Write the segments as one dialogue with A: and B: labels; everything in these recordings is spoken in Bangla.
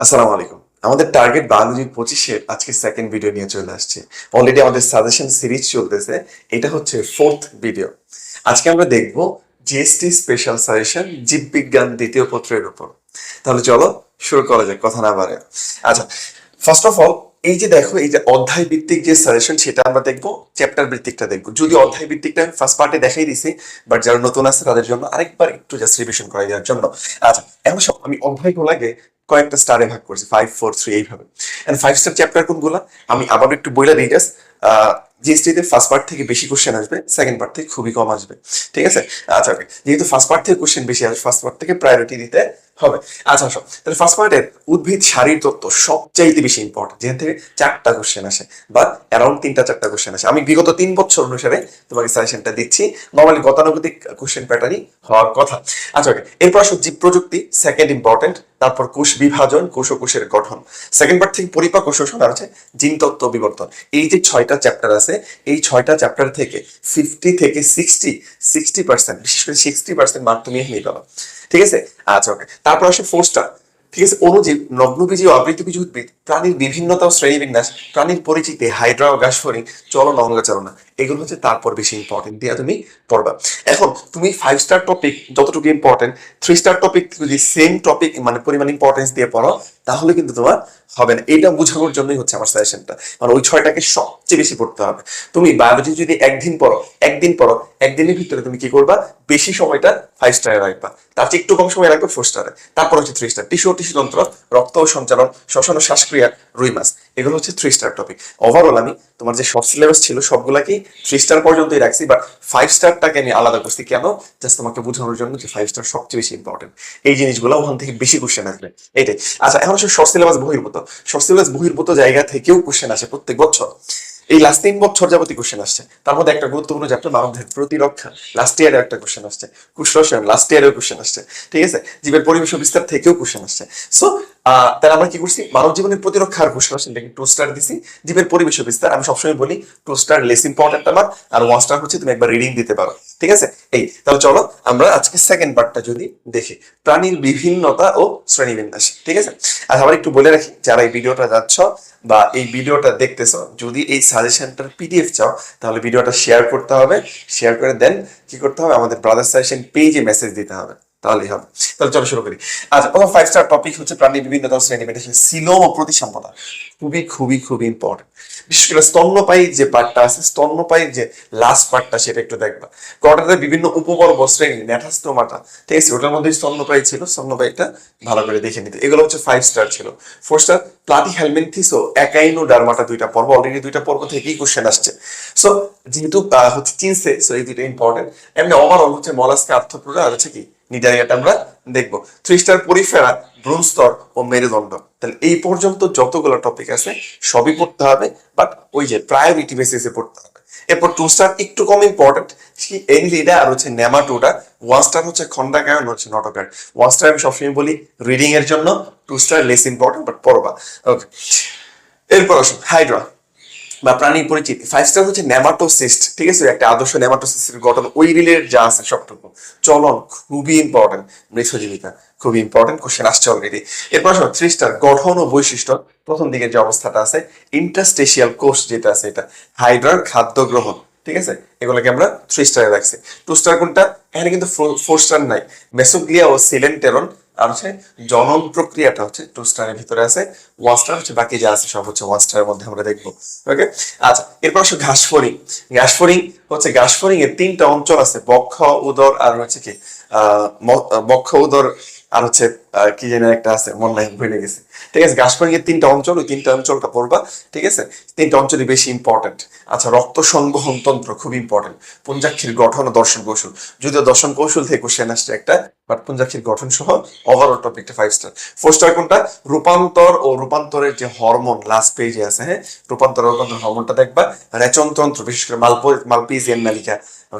A: আসসালামু আলাইকুম। আমাদের টার্গেট বায়োলজি পঁচিশে আজকে সেকেন্ড ভিডিও নিয়ে চলে আসছে। অলরেডি আমাদের সাজেশন সিরিজ চলতেছে। এটা হচ্ছে ফোর্থ ভিডিও আজকে আমরা দেখব জিএসটি স্পেশাল সাজেশন জীববিজ্ঞান দ্বিতীয় পত্রের উপর। তাহলে চলো শুরু করা যাক, কথা না বাড়ে আচ্ছা ফার্স্ট অফ অল এই যে দেখো, এই যে অধ্যায় ভিত্তিক যে সাজেশন সেটা আমরা দেখব চ্যাপ্টার ভিত্তিকটা দেখব। যদি অধ্যায় ভিত্তিকটা আমি ফার্স্ট পার্টে দেখাই দিছি বাট যারা নতুন আছে, তাদের জন্য আরেকবার একটু জাস্ট রিভিশন করাই দেওয়ার জন্য। আচ্ছা এখন সব আমি অধ্যায়গুলোকে কয়েকটা স্টারে ভাগ করছি ফাইভ ফোর থ্রি এইভাবে। ফাইভ স্টার চ্যাপ্টার কোনগুলো? আমি আবার একটু বইলা দিই জাস্ট জিএসটিতে ফার্স্ট পার্ট থেকে বেশি কোশ্চেন আসবে সেকেন্ড পার্ট থেকে খুবই কম আসবে। ঠিক আছে? আচ্ছা ওকে যেহেতু ফার্স্ট পার্ট থেকে কোশ্চেন বেশি আসবে ফার্স্ট পার্ট থেকে প্রায়োরিটি দিতে হবে। আচ্ছা আসো। তাহলে ফার্স্ট পার্টের উদ্ভিদ, শারীর তত্ত্ব সবচাইতে বেশি ইম্পর্টেন্ট যেখান থেকে চারটা কোশ্চেন আসে, বা অ্যারাউন্ড তিনটা, চারটা কোশ্চেন আসে। আমি বিগত তিন বছর অনুসারে তোমাকে সাজেশনটা দিচ্ছি। নর্মালি গতানুগতিক কোশ্চেন প্যাটার্নই হওয়ার কথা। আচ্ছা ওকে এরপর আসো জীব প্রযুক্তি সেকেন্ড ইম্পর্টেন্ট তারপর কোষ বিভাজন কোষ ও কোষের গঠন। সেকেন্ড পার্ট থেকে পরিপাক ও শোষণ, আর হচ্ছে জিন তত্ত্ব বিবর্তন। এই যে ছয়টা চ্যাপ্টার আছে, এই ছয়টা চ্যাপ্টার থেকে ফিফটি থেকে সিক্সটি সিক্সটি পার্সেন্ট বিশেষ করে সিক্সটি পার্সেন্ট মার্ক তুমি এখানেই পাবা। ঠিক আছে? আচ্ছা ওকে তারপর আসে ফোর্সটা ঠিক আছে? অনুজীব নগ্নবীজী ও আবৃতবীজী উদ্ভিদ, প্রাণীর বিভিন্নতা ও শ্রেণীবিন্যাস, প্রাণীর পরিচিতি, হাইড্রা ও গাছফড়িং চলন অঙ্গচালনা। এগুলো হচ্ছে তারপর বেশি ইম্পর্টেন্ট দিয়ে তুমি পড়বা। এখন, তুমি ফাইভ স্টার টপিক যতটুকু ইম্পর্টেন্ট থ্রি স্টার টপিক যদি সেম টপিক মানে পরিমাণ ইম্পর্টেন্স দিয়ে পড়ো, তাহলে কিন্তু তোমার হবে না। এটা বোঝানোর জন্যই হচ্ছে আমার সাজেশনটা মানে ওই ছয়টাকে সবচেয়ে বেশি পড়তে হবে। তুমি বায়োলজি যদি একদিন পড়ো একদিন পড়ো, একদিনের ভিতরে তুমি কি করবা? বেশি সময়টা ফাইভ স্টারে রাখবা। তার চেয়ে একটু কম সময় রাখবে ফোর স্টারে তারপর হচ্ছে থ্রি স্টার টিস্যু টিস্যু তন্ত্র রক্ত সঞ্চালন, শ্বসন শ্বাসক্রিয়া, রুই মাছ। এগুলো হচ্ছে থ্রি স্টার টপিক ওভারঅল আমি তোমার যে সব সিলেবাস ছিল সবগুলাকেই থ্রি স্টার পর্যন্তই রাখছি বাট ফাইভ স্টারটাকে আমি আলাদা করছি। কেন? জাস্ট তোমাকে বোঝানোর জন্য যে ফাইভ স্টার সবচেয়ে বেশি ইম্পর্টেন্ট এই জিনিসগুলো ওখান থেকে বেশি কোশ্চেন আসবে। এটাই। আচ্ছা এখন সব সিলেবাস বহির্ভূত। শর্ট সিলেবাস বহির্ভূত জায়গা থেকেও কোশ্চেন আসে প্রত্যেক বছর। এই লাস্ট তিন বছর যাবতীয় কোশ্চেন আসছে। তার মধ্যে একটা গুরুত্বপূর্ণ চ্যাপ্টার মানবদের প্রতিরক্ষা লাস্ট ইয়ারে একটা কোশ্চেন আসছে। কুশরসায়ন লাস্ট ইয়ারেও কোশ্চেন আসছে। ঠিক আছে? জীবের পরিবেশ বিস্তার থেকেও কোশ্চেন আসছে। সো তাহলে আমরা কি করছি? মানব জীবনের প্রতিরক্ষার কোশ্চেন আসছে। এটাকে টু স্টার দিছি। জীবের পরিবেশ বিস্তার। আমি সবসময় বলি টু স্টার লেস ইম্পর্টেন্ট আমার। আর ওয়ান স্টার হচ্ছে তুমি একবার রিডিং দিতে পারো। ঠিক আছে? এই, তাহলে চলো আমরা আজকে সেকেন্ড পার্টটা যদি দেখি। প্রাণীর বিভিন্নতা ও শ্রেণীবিন্যাস, ঠিক আছে? আর আবার একটু বলে রাখি, যারা এই ভিডিওটা যাচ্ছ বা এই ভিডিওটা দেখতেছ, যদি এই সাজেশনটার পিডিএফ চাও, তাহলে ভিডিওটা শেয়ার করতে হবে। শেয়ার করে দেন কি করতে হবে? আমাদের ব্রাদার সাজেশন পেজে মেসেজ দিতে হবে। তাহলেই হবে। তাহলে চলো শুরু করি। আচ্ছা প্রথম ফাইভ স্টার টপিক হচ্ছে প্রাণীর বিভিন্নতা শ্রেণি মেডিসিন সিলোম ও খুবই খুবই খুবই ইম্পর্টেন্ট বিশেষ করে স্তন্যপায়ী যে পার্টটা আছে, স্তন্যপায়ী যে লাস্ট পার্টটা সেটা একটু দেখবা। কটাতে বিভিন্ন শ্রেণি ঠিক আছে? ওটার মধ্যে স্তন্যপায়ী ছিল, স্তন্যপায়ীটা ভালো করে দেখে নিতে। এগুলো হচ্ছে ফাইভ স্টার ছিল। ফোর স্টার প্লাটি হেলমেন্থিস ও একাইনো ডারমাটা দুইটা পর্ব। অলরেডি দুইটা পর্ব থেকেই কোশ্চেন আসছে। সো যেহেতু হচ্ছে চিনসে সো এই দুইটা ইম্পর্টেন্ট এমনি ওভারঅল হচ্ছে মলাস্কা আর্থপ্রোডা আর হচ্ছে কি? নিডারিয়াটা আমরা দেখব। থ্রি স্টার পরিফেরা ব্রুনস্তর ও মেরুদণ্ড। তাহলে এই পর্যন্ত যতগুলো টপিক আছে, সবই পড়তে হবে বাট ওই যে প্রায়োরিটি বেসিসে পড়তে হবে। এরপর টু স্টার একটু কম ইম্পর্টেন্ট এনলিডা আর হচ্ছে নেমাটোটা ওয়ান স্টার হচ্ছে খন্ডাকায়ন হচ্ছে নটকার ওয়ান স্টার আমি সবসময় বলি রিডিং এর জন্য two star less important but পড়বা। ওকে এরপর আসুন হাইড্রা বা প্রাণী পরিচিতি। ফাইভ স্টার হচ্ছে নেমাটোসিস্ট, ঠিক আছে? একটা আদর্শ নেমাটোসিস্টের গঠন। ওই রিলের যা আছে সবটুকু। চলন খুবই ইম্পর্টেন্ট মৃৎজীবিকা খুবই ইম্পর্টেন্ট কোশ্চেন আসছে অলরেডি এরপর আসো থ্রি স্টার গঠন ও বৈশিষ্ট্য। প্রথম দিকে যে অবস্থাটা আছে ইন্টারস্টেশিয়াল কোষ যেটা আছে, এটা হাইড্রার খাদ্য গ্রহণ, ঠিক আছে? এগুলোকে আমরা থ্রি স্টারে রাখছি। টু স্টার কোনটা? এখানে কিন্তু ফোর স্টার নাই। মেসোগ্লিয়া ও সিলেন্টেরন আর হচ্ছে জনন প্রক্রিয়াটা হচ্ছে টু স্টারের ভিতরে আছে। ওয়ান স্টার হচ্ছে বাকি যা আছে সব হচ্ছে ওয়ান স্টারের মধ্যে আমরা দেখব। ওকে আচ্ছা এরপর আসো ঘাসফড়িং। ঘাসফড়িং হচ্ছে, ঘাসফড়িং এর তিনটা অঞ্চল আছে, বক্ষ, উদর আর হচ্ছে কি বক্ষ, উদর আর হচ্ছে কি যেন একটা আছে, মন নাই, ভুলে গেছে। ঠিক আছে? ঘাসফড়িং তিনটা অঞ্চল, ওই তিনটা অঞ্চলটা পড়বা, ঠিক আছে? তিনটা অঞ্চলই বেশি ইম্পর্টেন্ট আচ্ছা রক্ত সংবহন তন্ত্র খুব ইম্পর্টেন্ট পুঞ্জাক্ষীর গঠন ও দর্শন কৌশল। যদিও দর্শন কৌশল থেকে কোশ্চেন আসছে একটা বাট পুঞ্জাক্ষীর গঠন সহ ওভারঅল টপিকটা ফাইভ স্টার ফোর স্টার কোনটা? রূপান্তর ও রূপান্তরের যে হরমোন লাস্ট পেজে আছে হ্যাঁ? রূপান্তর রূপান্তর হরমোনটা দেখবা। রেচনতন্ত্র বিশেষ করে মালপো, মালপিজিয়ান নালিকা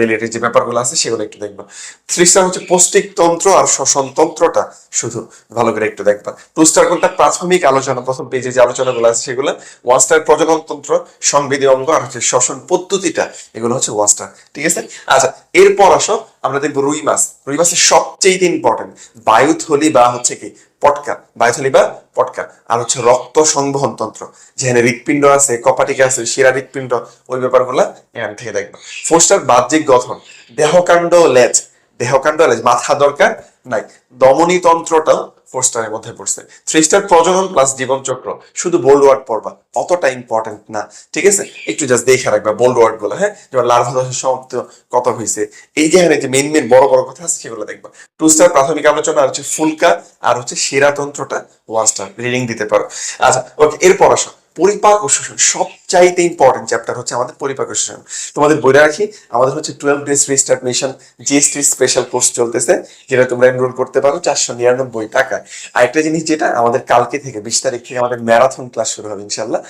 A: রিলেটেড যে ব্যাপারগুলো আছে, সেগুলো একটু দেখবা। থ্রি স্টার হচ্ছে পৌষ্টিক তন্ত্র আর শ্বসন তন্ত্রটা শুধু ভালো করে একটু দেখবা। টু স্টার কোনটা? প্রাথমিক আলোচনা, প্রথম পেজে যে আলোচনাগুলো আছে সেগুলো ওয়ান স্টার প্রজনন তন্ত্র সংবেদী অঙ্গ আর হচ্ছে শ্বসন পদ্ধতিটা, এগুলো হচ্ছে ওয়ান স্টার ঠিক আছে? আচ্ছা এরপর আসো, আমরা দেখব রুই মাছ। রুই মাছের সবচেয়ে ইম্পর্টেন্ট বায়ুথলি বা হচ্ছে কি, পটকা, বায়ুথলি বা পটকা, আর হচ্ছে রক্ত সংবহন তন্ত্র। যেখানে হৃৎপিণ্ড আছে, কপাটিকা আছে, শিরা হৃৎপিণ্ড, ওই ব্যাপারগুলা এখান থেকে দেখবা। ফোস্টার বাহ্যিক গঠন, দেহকাণ্ড লেজ দেহকাণ্ড লেজ, মাথা দরকার নাই দমনী তন্ত্রটাও ফোর স্টারের মধ্যে পড়ছে। থ্রি স্টার প্রজনন প্লাস জীবন চক্র শুধু বোল্ড ওয়ার্ড পড়বা, অতটা ইম্পর্টেন্ট না, ঠিক আছে? একটু জাস্ট দেখে রাখবা বোল্ড ওয়ার্ডগুলো হ্যাঁ? যেমন লার্ভা সমাপ্ত কত হয়েছে এই যে যে মেন মেন বড় বড় কথা আছে, সেগুলো দেখবা। টু স্টার প্রাথমিক আলোচনা আর হচ্ছে ফুলকা, আর হচ্ছে শিরাতন্ত্রটা ওয়ান স্টার রিডিং দিতে পারো। আচ্ছা ওকে এরপর আসো। পরিপাক ও শোষণ সবচাইতে ইম্পর্টেন্ট চ্যাপ্টার হচ্ছে আমাদের পরিপাক শোষণ তোমাদের বইটা রাখি, আমাদের হচ্ছে twelve days restart mission GST special course চলতেছে, যেটা তোমরা এনরোল করতে পারো চারশো নিরানব্বই টাকায়। আরেকটা জিনিস যেটা, আমাদের কালকে থেকে বিশ তারিখ থেকে আমাদের ম্যারাথন ক্লাস শুরু হবে ইনশাল্লাহ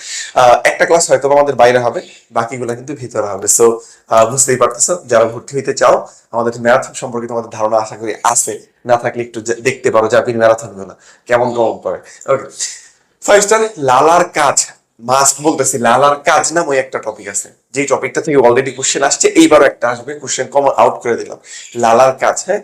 A: একটা ক্লাস হয়তো আমাদের বাইরে হবে, বাকিগুলো কিন্তু ভিতরে হবে। সো বুঝতেই পারতেছো, যারা ভর্তি হইতে চাও, আমাদের ম্যারাথন সম্পর্কে তোমাদের ধারণা আশা করি আছে। না থাকলে একটু দেখতে পারো জাপির ম্যারাথনগুলো, কেমন কেমন করে ওকে ফাইভ স্টার লালার কাজ। মাস্ক বলতেছি লালার কাজ নাম ওই একটা টপিক আছে। যে টপিকটা থেকে অলরেডি কোশ্চেন আসছে, এইবারও একটা আসবে কোশ্চেন কমন আউট করে দিলাম। লালার হ্যাঁ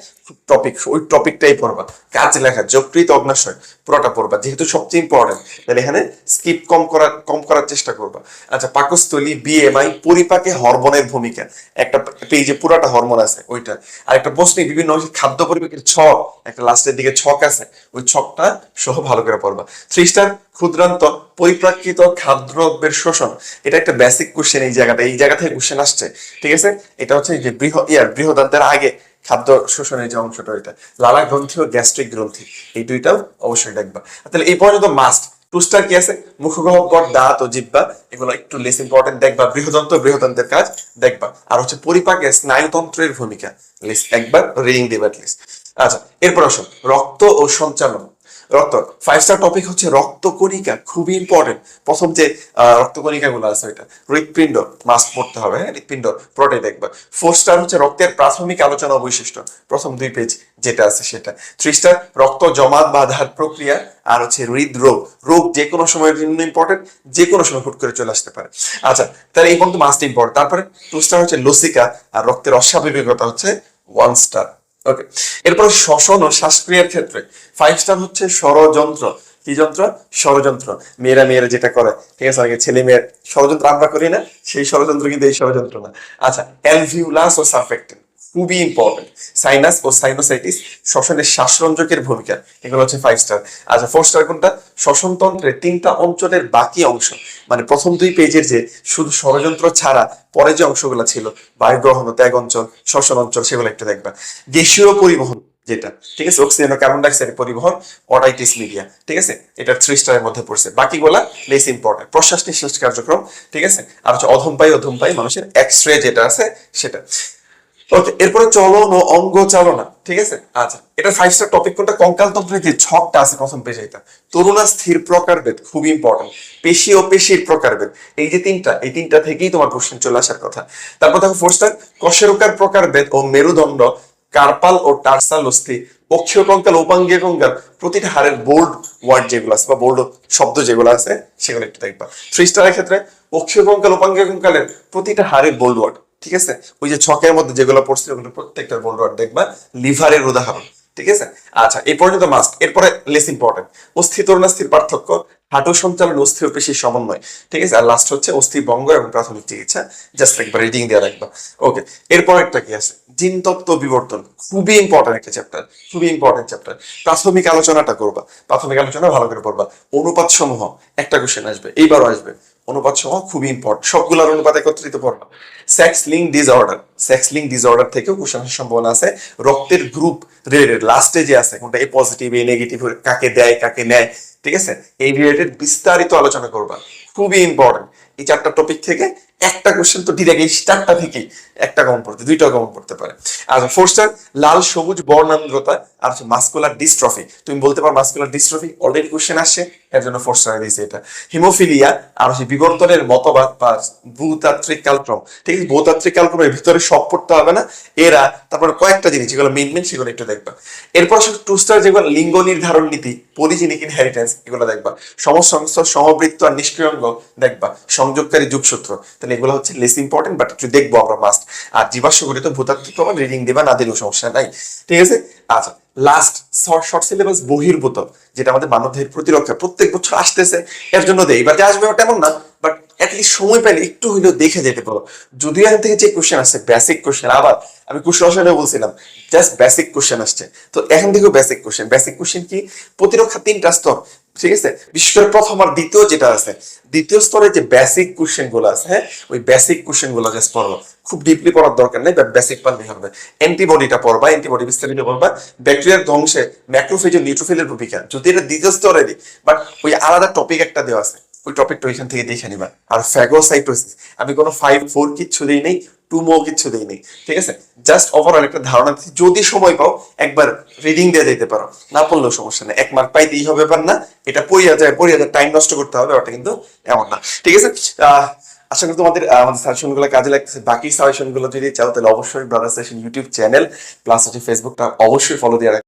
A: টপিক ওই টপিকটাই পড়বা। কাজ লেখা যকৃত অগ্নাশয়, পুরোটা পড়বা, যেহেতু সবচেয়ে ইম্পর্টেন্ট তাহলে এখানে স্কিপ কম করার কম করার চেষ্টা করবা। আচ্ছা পাকস্থলী বিএমআই পরিপাকে হরমোনের ভূমিকা। একটা পেজে পুরাটা হরমোন আছে, ওইটা। আর একটা প্রশ্নে বিভিন্ন খাদ্য পরিপাকের ছক, একটা লাস্টের দিকে ছক আছে, ওই ছকটা সহ ভালো করে পড়বা। থ্রি স্টার ক্ষুদ্রান্ত, পরিপ্রাকৃত খাদ্যদ্রব্যের শোষণ। এটা একটা বেসিক কোশ্চেন এই জায়গাটা, এই জায়গা থেকে কোশ্চেন আসছে ঠিক আছে? এটা হচ্ছে যে বৃহ, ইয়ার, বৃহদান্তের আগে খাদ্য শোষণের যে অংশটা ওইটা লালা গ্রন্থি ও গ্যাস্ট্রিক গ্রন্থি, এই দুইটাও অবশ্যই দেখবা। তাহলে এই পর্যন্ত মাস্ট টু স্টার কি আছে? মুখগহ্বর, দাঁত ও জিব্বা এগুলো একটু লেস ইম্পর্টেন্ট দেখবা। বৃহদন্ত, বৃহদন্তের কাজ, দেখবা। আর হচ্ছে পরিপাকে স্নায়ুতন্ত্রের ভূমিকা লিস্ট একবার রিডিং দেবা লিস্ট আচ্ছা এরপর আসো রক্ত ও সঞ্চালন। রক্ত ফাইভ স্টার টপিক হচ্ছে রক্তকণিকা, খুবই ইম্পর্টেন্ট প্রথম যে গুলো আছে ওইটা, হৃৎপিণ্ড মাস্ক পড়তে হবে হ্যাঁ হৃৎপিণ্ড পুরোটাই দেখবা। ফোর স্টার হচ্ছে রক্তের প্রাথমিক আলোচনা বৈশিষ্ট্য, প্রথম দুই পেজ যেটা আছে সেটা। থ্রি স্টার রক্ত জমাট বাঁধার প্রক্রিয়া, আর হচ্ছে হৃদরোগ, রোগ যে কোনো সময়ের জন্য ইম্পর্টেন্ট যে কোনো সময় হুট করে চলে আসতে পারে। আচ্ছা তাহলে এই পর্যন্ত মাস্ট ইম্পর্টেন্ট তারপরে টু স্টার হচ্ছে লসিকা, আর রক্তের অস্বাভাবিকতা হচ্ছে ওয়ান স্টার ওকে এরপর শ্বসন ও শ্বাসক্রিয়ার ক্ষেত্রে ফাইভ স্টার হচ্ছে ষড়যন্ত্র। কি যন্ত্র? ষড়যন্ত্র। মেয়েরা মেয়েরা যেটা করে, ঠিক আছে? আগে ছেলে মেয়ের ষড়যন্ত্র আমরা করি না, সেই ষড়যন্ত্র কিন্তু এই ষড়যন্ত্র না। আচ্ছা অ্যালভিউলাস ও সার্ফেক্টেন্ট খুবই ইম্পর্টেন্ট সাইনাস ও সাইনোসাইটিস শ্বসনের শ্বাসরঞ্জকের ভূমিকা। এগুলো হচ্ছে ফাইভ স্টার আচ্ছা ফোর স্টার কোনটা? শ্বসনতন্ত্রের তিনটা অঞ্চলের বাকি অংশ। মানে প্রথম দুই পেজের যে শুধু ষড়যন্ত্র ছাড়া পরে যে অংশগুলো ছিল বায়ু গ্রহণ ত্যাগ অঞ্চল, শ্বসন অঞ্চল, সেগুলো একটু দেখবা। গ্যাসীয় পরিবহন যেটা, ঠিক আছে? অক্সিজেন ও কার্বন ডাইঅক্সাইডের পরিবহন অডাইটিস মিডিয়া ঠিক আছে? এটা থ্রি স্টারের মধ্যে পড়ছে। বাকিগুলা লেস ইম্পর্টেন্ট প্রশ্বাস নিঃশ্বাস কার্যক্রম, ঠিক আছে? আর হচ্ছে অধম পাই অধম পাই মানুষের এক্স রে যেটা আছে, সেটা। এরপরে চলন ও অঙ্গ চালনা, ঠিক আছে? আচ্ছা এটা ফাইভ স্টার টপিক কোনটা কঙ্কালতন্ত্রের যে ছকটা আছে প্রথম পেজে এটা। তরুণা স্থির প্রকারভেদ, খুবই ইম্পর্টেন্ট পেশি ও পেশির প্রকারভেদ। এই যে তিনটা, এই তিনটা থেকেই তোমার কোশ্চেন চলে আসার কথা। তারপর দেখো ফোর স্টার কশেরুকার প্রকারভেদ ও মেরুদণ্ড, কার্পাল ও টার্সাল অস্থি, অক্ষীয় কঙ্কাল, উপাঙ্গীয় কঙ্কাল, প্রতিটা হাড়ের বোল্ড ওয়ার্ড যেগুলো আছে বা বোল্ড শব্দ যেগুলো আছে, সেগুলো একটু দেখবা। থ্রি স্টারের ক্ষেত্রে অক্ষীয় কঙ্কাল, উপাঙ্গীয় কঙ্কালের প্রতিটা হাড়ের বোল্ড ওয়ার্ড ঠিক আছে? ওই যে ছকের মধ্যে যেগুলো পড়ছে, ওগুলো প্রত্যেকটা বোল্ড ওয়ার্ড দেখবা, লিভারের উদাহরণ, ঠিক আছে? আচ্ছা এই পর্যন্ত মাস্ট এরপরে লেস ইম্পর্টেন্ট অস্থিত স্থির পার্থক্য, হাঁটু সঞ্চালন অস্থি পেশির সমন্বয়, ঠিক আছে? আর লাস্ট হচ্ছে অস্থি ভঙ্গ এবং প্রাথমিক চিকিৎসা। জাস্ট একবার রিডিং দেওয়া রাখবা। ওকে এরপর একটা কি আছে? জিন তত্ত্ব বিবর্তন, খুবই ইম্পর্টেন্ট একটা চ্যাপ্টার খুবই ইম্পর্টেন্ট চ্যাপ্টার প্রাথমিক আলোচনাটা করবা, প্রাথমিক আলোচনা ভালো করে পড়বা। অনুপাত সমূহ একটা কোশ্চেন আসবে, এইবারও আসবে। অনুপাত সহ খুবই ইম্পর্টেন্ট সবগুলোর অনুপাত একত্রিত পড়বা sex link disorder sex link disorder থেকেও আসার সম্ভাবনা আছে। রক্তের গ্রুপ রিলেটেড লাস্টে যে আছে, কোনটা এ পজিটিভ এ নেগেটিভ কাকে দেয়, কাকে নেয়, ঠিক আছে? এই রিলেটেড বিস্তারিত আলোচনা করবা খুবই ইম্পর্টেন্ট এই চারটা টপিক থেকে একটা কোশ্চেন তো ডিরেক্ট এই চারটা থেকেই একটা কমন পড়তে দুইটা কমন পড়তে পারে। আর ফোর স্টার লাল, সবুজ, বর্ণান্দ্রতা, আর হচ্ছে মাস্কুলার ডিস্ট্রফি তুমি বলতে পারো মাস্কুলার ডিস্ট্রফি অলরেডি কোশ্চেন আসছে, এর জন্য ফোর স্টার দিয়েছে এটা। হিমোফিলিয়া আর হচ্ছে বিবর্তনের মতবাদ বা ভূতাত্ত্বিক কালক্রম। ঠিক আছে? ভূতাত্ত্বিক কালক্রমের ভিতরে সব পড়তে হবে না। এরা তারপরে কয়েকটা জিনিস, যেগুলো মেন মেন সেগুলো একটু দেখবা। এরপর আসলে টু স্টার যেগুলো, লিঙ্গ নির্ধারণ নীতি পলিজেনিক ইনহেরিটেন্স এগুলো দেখবা। সমসংস্থ সমবৃত্ত আর নিষ্ক্রিয় অঙ্গ দেখবা। সংযোগকারী যুগসূত্র। তাহলে এগুলো হচ্ছে লেস ইম্পর্টেন্ট বাট একটু দেখব আমরা মাস্ট আর জীবাশ্ম গঠিত ভূতাত্ত্বিক প্রমাণ রিডিং দিবা, না দিলেও সমস্যা নাই। ঠিক আছে? আচ্ছা লাস্ট শর্ট সিলেবাস বহির্ভূত, যেটা আমাদের মানবদেহের প্রতিরক্ষা প্রত্যেক বছর আসতেছে। এর জন্য দেয় এবার যে আসবে এমন না বাট অ্যাটলিস্ট সময় পেলে একটু হইলেও দেখে যেতে পারো। যদিও এখান থেকে যে কোশ্চেন আসছে বেসিক কোশ্চেন আবার আমি কোশ্চেন রসায়নে বলছিলাম জাস্ট বেসিক কোশ্চেন আসছে। তো এখান থেকেও বেসিক কোশ্চেন বেসিক কোশ্চেন কি? প্রতিরক্ষা তিনটা স্তর, ঠিক আছে? বিশেষ করে প্রথম আর দ্বিতীয় যেটা আছে, দ্বিতীয় স্তরে যে বেসিক কোশ্চেনগুলো আছে হ্যাঁ? ওই বেসিক কোশ্চেনগুলো জাস্ট পড়ো। খুব ডিপলি পড়ার দরকার নেই বেসিক পারলেই হবে। অ্যান্টিবডিটা পড়বা অ্যান্টিবডি বিস্তারিত পড়বা। ব্যাকটেরিয়ার ধ্বংসে ম্যাক্রোফেজ নিউট্রোফিলের ভূমিকা। যদি এটা দ্বিতীয় স্তরে স্তরেরই বাট ওই আলাদা টপিক একটা দেওয়া আছে। ওই টপিকটা ওইখান থেকে দেখে নিবা। আর ফ্যাগোসাইটোসিস আমি কোনো ফাইভ ফোর কিচ্ছু দিই নেই টু মো কিচ্ছু দিই নেই, ঠিক আছে? জাস্ট ওভারঅল একটা ধারণা দিচ্ছি। যদি সময় পাও, একবার রিডিং দিয়ে দিতে পারো। না পড়লেও সমস্যা নেই, এক মার্ক পাইতেই হবে ব্যাপার না, এটা পড়িয়া যায় পড়িয়া যায় টাইম নষ্ট করতে হবে ওটা কিন্তু এমন না। ঠিক আছে? আশা করি তোমাদের আমাদের সাজেশনগুলো কাজে লাগতেছে। বাকি সাজেশনগুলো যদি চাও, তাহলে অবশ্যই brother session YouTube channel plus হচ্ছে ফেসবুকটা অবশ্যই ফলো দিয়ে